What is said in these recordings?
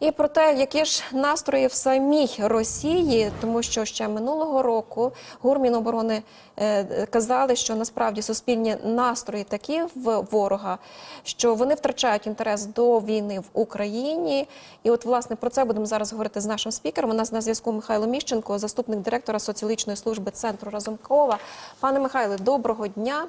І про те, які ж настрої в самій Росії, тому що ще минулого року ГУР Міноборони е, казали, що насправді суспільні настрої такі в ворога, що вони втрачають інтерес до війни в Україні. І от власне про це будемо зараз говорити з нашим спікером. У нас на зв'язку Михайло Міщенко, заступник директора соціологічної служби центру Разумкова. Пане Михайле, доброго дня.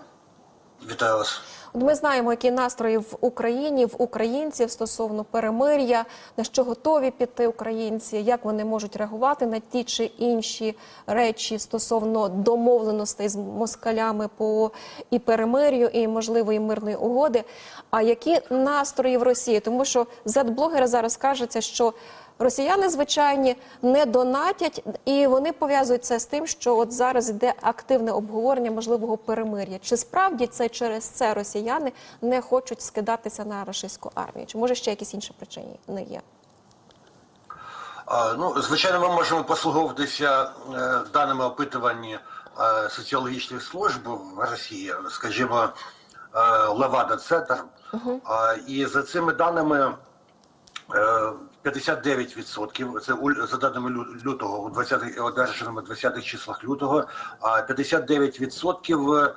Вітаю вас. Ми знаємо, які настрої в Україні, в українців стосовно перемир'я, на що готові піти українці, як вони можуть реагувати на ті чи інші речі стосовно домовленостей з москалями по і перемир'ю, і можливої мирної угоди. А які настрої в Росії? Тому що зет-блогери зараз кажеться, що Росіяни звичайні не донатять, і вони пов'язують це з тим, що от зараз йде активне обговорення можливого перемир'я. Чи справді це через це росіяни не хочуть скидатися на російську армію? Чи може ще якісь інші причини не є? Ну, звичайно, ми можемо послуговуватися е, даними опитувань е, соціологічних служб в Росії, скажімо, е, Левада Центр. А, І за цими даними 59%, це за даними лю- лютого, у 20 одержаними 20 числах лютого, а 59% е,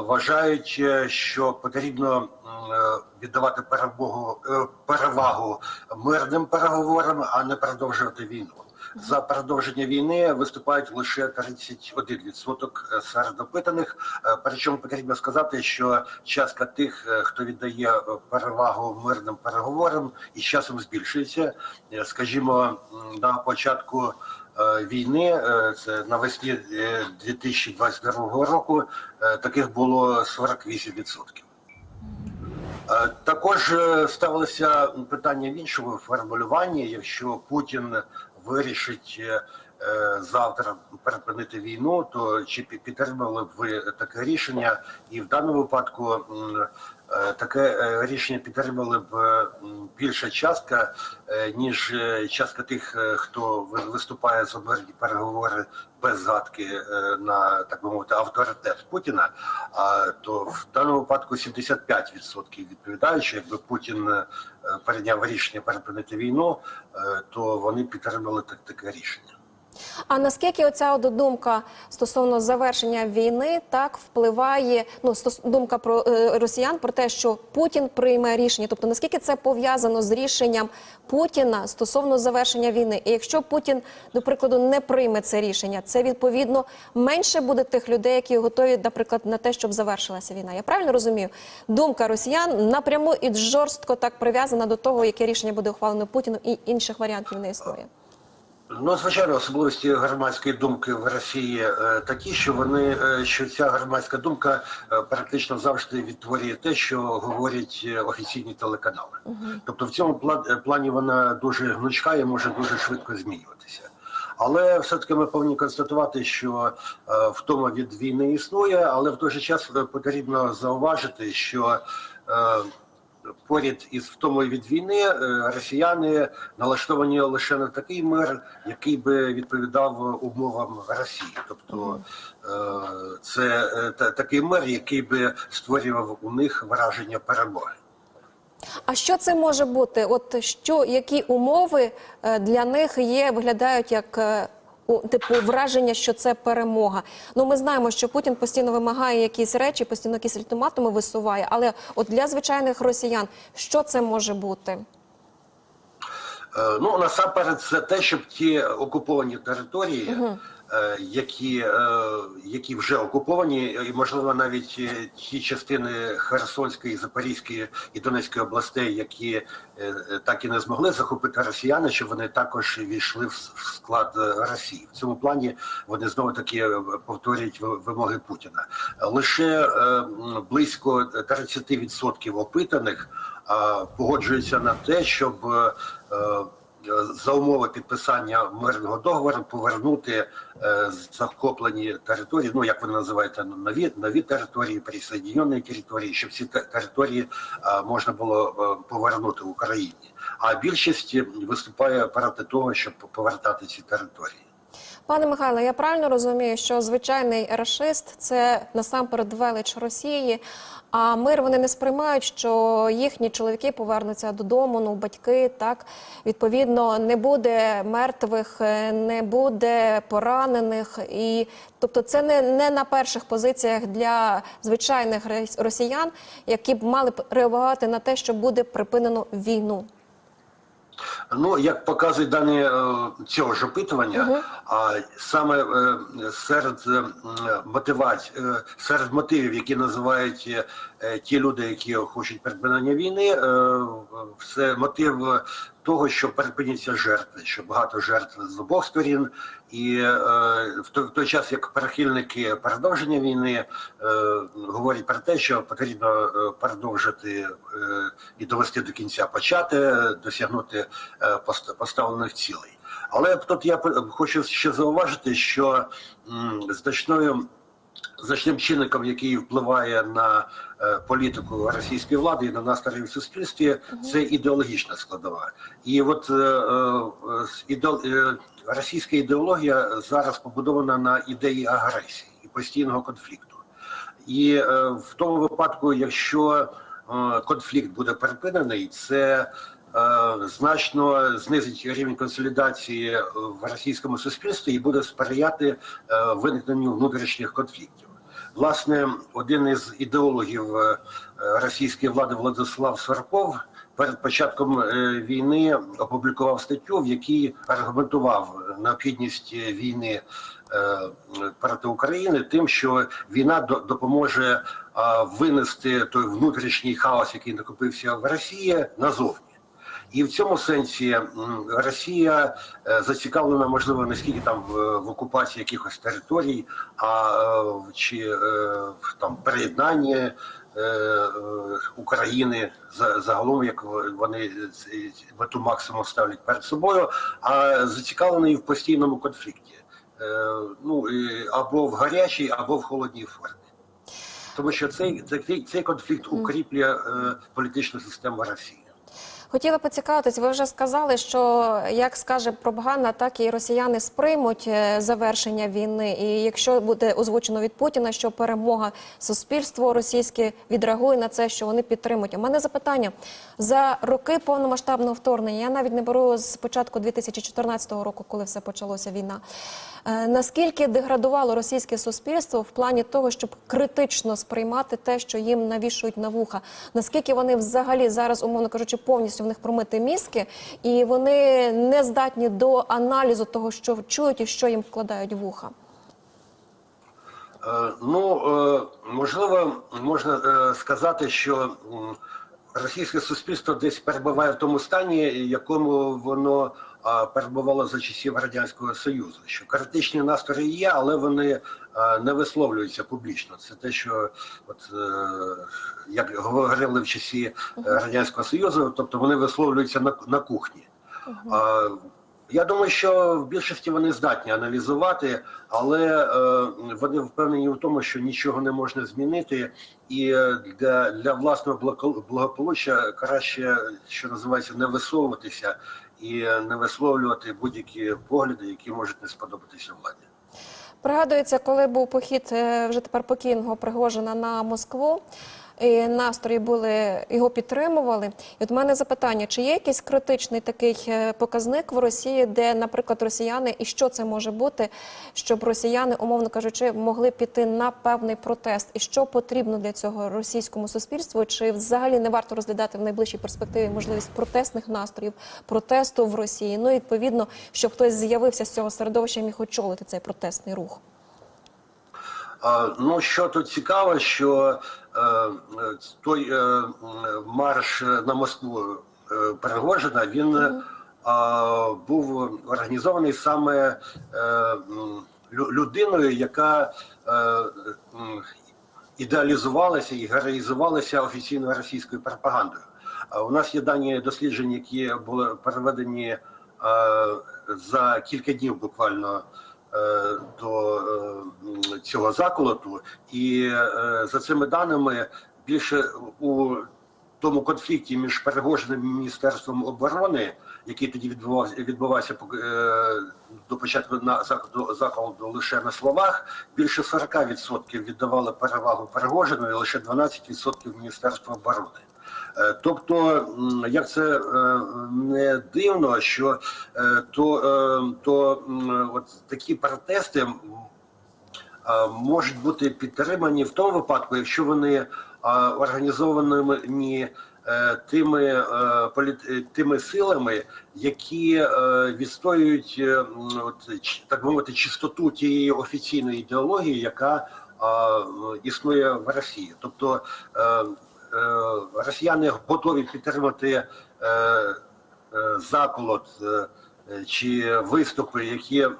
вважають, е, що потрібно е, віддавати перемогу, е, перевагу мирним переговорам, а не продовжувати війну. За продовження війни виступають лише 31% серед опитаних. Е, Причому потрібно сказати, що частка тих, е, хто віддає е, перевагу мирним переговорам, і з часом збільшується. Е, Скажімо, на початку е, війни, е, це навесні е, 2022 року, е, таких було 48%. Е, Також е, ставилося питання в іншому формулюванні. Якщо Путін вирішить е, е, завтра припинити війну, то чи пі- підтримали б ви таке рішення? І в даному випадку таке е, рішення підтримали б е, більша частка, е, ніж е, частка тих, е, хто ви- виступає за мирні переговори без згадки е, на так би мовити авторитет Путіна. А то в даному випадку 75% відповідають, що якби Путін е, прийняв рішення припинити війну, е, то вони підтримали так таке рішення. А наскільки оця от думка стосовно завершення війни так впливає? Ну думка про е, росіян про те, що Путін прийме рішення, тобто наскільки це пов'язано з рішенням Путіна стосовно завершення війни? І якщо Путін, до прикладу, не прийме це рішення, це відповідно менше буде тих людей, які готові, наприклад, на те, щоб завершилася війна. Я правильно розумію? Думка росіян напряму і жорстко так прив'язана до того, яке рішення буде ухвалено Путіном, і інших варіантів не існує. Ну, звичайно, особливості громадської думки в Росії е, такі, що вони е, що ця громадська думка е, практично завжди відтворює те, що говорять офіційні телеканали. Тобто, в цьому плані вона дуже гнучка і може дуже швидко змінюватися. Але все-таки ми повинні констатувати, що е, втома від війни існує, але в той же час потрібно зауважити, що е, поряд із втомою від війни е, росіяни налаштовані лише на такий мир, який би відповідав умовам Росії. Тобто е, це е, такий мир, який би створював у них враження перемоги. А що це може бути? От що які умови для них є, виглядають як типу враження, що це перемога? Ну ми знаємо, що Путін постійно вимагає якісь речі, постійно якісь ультиматуми висуває. Але от для звичайних росіян, що це може бути? Е, Ну насамперед, це те, щоб ті окуповані території, е, які, е, які вже окуповані, і можливо навіть е, ті частини Херсонської, Запорізької і Донецької областей, які е, е, так і не змогли захопити росіяни, щоб вони також війшли в склад е, Росії. В цьому плані вони знову таки е, повторюють вимоги Путіна. Лише е, близько 30% опитаних погоджуються на те, щоб е, е, за умови підписання мирного договору повернути е, захоплені території, ну як вони називаєте, нові нові території, присоединені території, щоб ці території е, можна було е, повернути Україні. А більшість виступає проти того, щоб повертати ці території. Пане Михайло, я правильно розумію, що звичайний рашист це насамперед велич Росії. А мир вони не сприймають, що їхні чоловіки повернуться додому, ну батьки так відповідно не буде мертвих, е, не буде поранених, і тобто це не, не на перших позиціях для звичайних рос- росіян, які б мали реагувати на те, що буде припинено війну. Ну, як показують дані е, цього ж опитування, а саме е, серед е, мотивацій, серед мотивів, які називають ті люди, які хочуть припинення війни, е, це мотив того, що припиняться жертви, що багато жертв з обох сторін, і е, в той, в той час, як прихильники продовження війни е, говорять про те, що потрібно е, продовжити е, і довести до кінця почати, е, досягнути е, поставлених цілей. Але тут я хочу ще зауважити, що значною значним чинником, який впливає на е, політику російської влади і на настрої в суспільстві, це ідеологічна складова. І от е, е, е, російська ідеологія зараз побудована на ідеї агресії і постійного конфлікту. І е, в тому випадку, якщо е, конфлікт буде припинений, це е, значно знизить рівень консолідації е, в російському суспільстві і буде сприяти е, виникненню внутрішніх конфліктів. Власне, один із ідеологів е, російської влади Владислав Сарков перед початком е, війни опублікував статтю, в якій аргументував необхідність війни е, проти України тим, що війна до- допоможе винести той внутрішній хаос, який накопився в Росії, назовні. І в цьому сенсі Росія е, зацікавлена, можливо, не скільки там в, в окупації якихось територій, а е, чи е, там приєднанні е, України за- загалом, як вони мету максимум ставлять перед собою, а зацікавлений в постійному конфлікті. Ну або в гарячій, або в холодній формі. Тому що цей, цей, цей конфлікт укріплює е, політичну систему Росії. Хотіла поцікавитись, ви вже сказали, що як скаже пропаганда, так і росіяни сприймуть е, завершення війни. І якщо буде озвучено від Путіна, що перемога суспільство російське відреагує на це, що вони підтримують. У мене запитання за роки повномасштабного вторгнення. Я навіть не беру з початку 2014 року, коли все почалося війна. Е, Наскільки деградувало російське суспільство в плані того, щоб критично сприймати те, що їм навішують на вуха? Наскільки вони взагалі зараз, умовно кажучи, повністю в них промити мізки, і вони не здатні до аналізу того, що чують і що їм вкладають в вуха? Е, Ну, е, можливо, можна е, сказати, що російське суспільство десь перебуває в тому стані, якому воно перебувало за часів Радянського Союзу. Що критичні настрої є, але вони е, не висловлюються публічно. Це те, що от е, як говорили в часі Радянського Союзу, тобто вони висловлюються на, на кухні. А, я думаю, що в більшості вони здатні аналізувати, але е, вони впевнені в тому, що нічого не можна змінити, і е, для, для власного благо- благополуччя краще, що називається, не висовуватися і не висловлювати будь-які погляди, які можуть не сподобатися владі. Пригадується, коли був похід е, вже тепер покійного Пригожина на Москву. Настрої були його підтримували. І от у мене запитання: чи є якийсь критичний такий е, показник в Росії, де, наприклад, росіяни, і що це може бути, щоб росіяни, умовно кажучи, могли піти на певний протест? І що потрібно для цього російському суспільству? Чи взагалі не варто розглядати в найближчій перспективі можливість протестних настроїв, протесту в Росії? Ну і відповідно, щоб хтось з'явився з цього середовища і міг очолити цей протестний рух? Ну, що тут цікаво, що той е, марш на Москву е, Пригожина, він е, був організований саме е, людиною, яка е, ідеалізувалася і героїзувалася офіційною російською пропагандою. У нас є дані досліджень, які були переведені е, за кілька днів буквально е, до е, цього заколоту, і е, за цими даними більше у тому конфлікті між Перегожиним і Міністерством оборони який тоді відбувався відбувався е, до початку на заходу заходу лише на словах, більше 40% віддавали перевагу Перегожину і лише 12% Міністерства оборони. Е, Тобто, як це е, не дивно, що е, то, то от такі протести можуть бути підтримані в тому випадку, якщо вони організовані тими, тими силами, які відстоюють от, так мовити чистоту тієї офіційної ідеології, яка існує в Росії. Тобто росіяни готові підтримати е, е, заколот е, е, чи виступи, які е,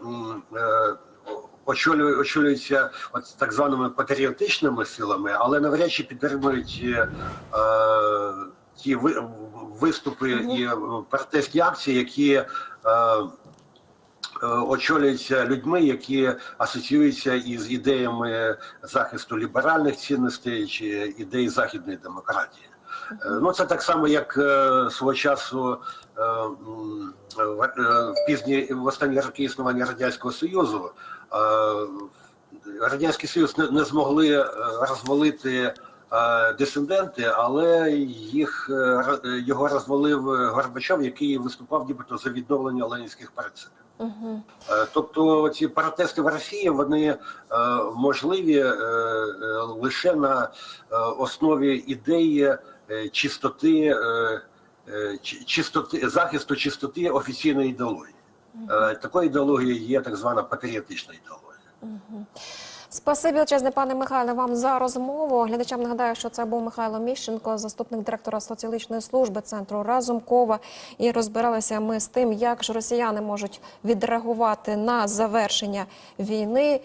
очолює- очолюються от так званими патріотичними силами, але навряд чи підтримують е, е, ті виступи і е, протестні акції, які е, е, очолюються людьми, які асоціюються із ідеями захисту ліберальних цінностей чи ідей західної демократії. Е, Ну, це так само, як е, свого часу в, пізні в останні роки існування радянського союзу. Радянський Союз не, не змогли розвалити е, дисиденти, але їх його розвалив Горбачов, який виступав нібито за відновлення ленінських принципів. Угу. Е, Тобто ці протести в Росії вони е, можливі е, лише на основі ідеї чистоти, чи- чистоти захисту чистоти офіційної ідеології. Е, Такою ідеологією є так звана патріотична ідеологія. Спасибі величезне, пане Михайле, вам за розмову. Глядачам нагадаю, що це був Михайло Міщенко, заступник директора соціологічної служби центру Разумкова. І розбиралися ми з тим, як ж росіяни можуть відреагувати на завершення війни.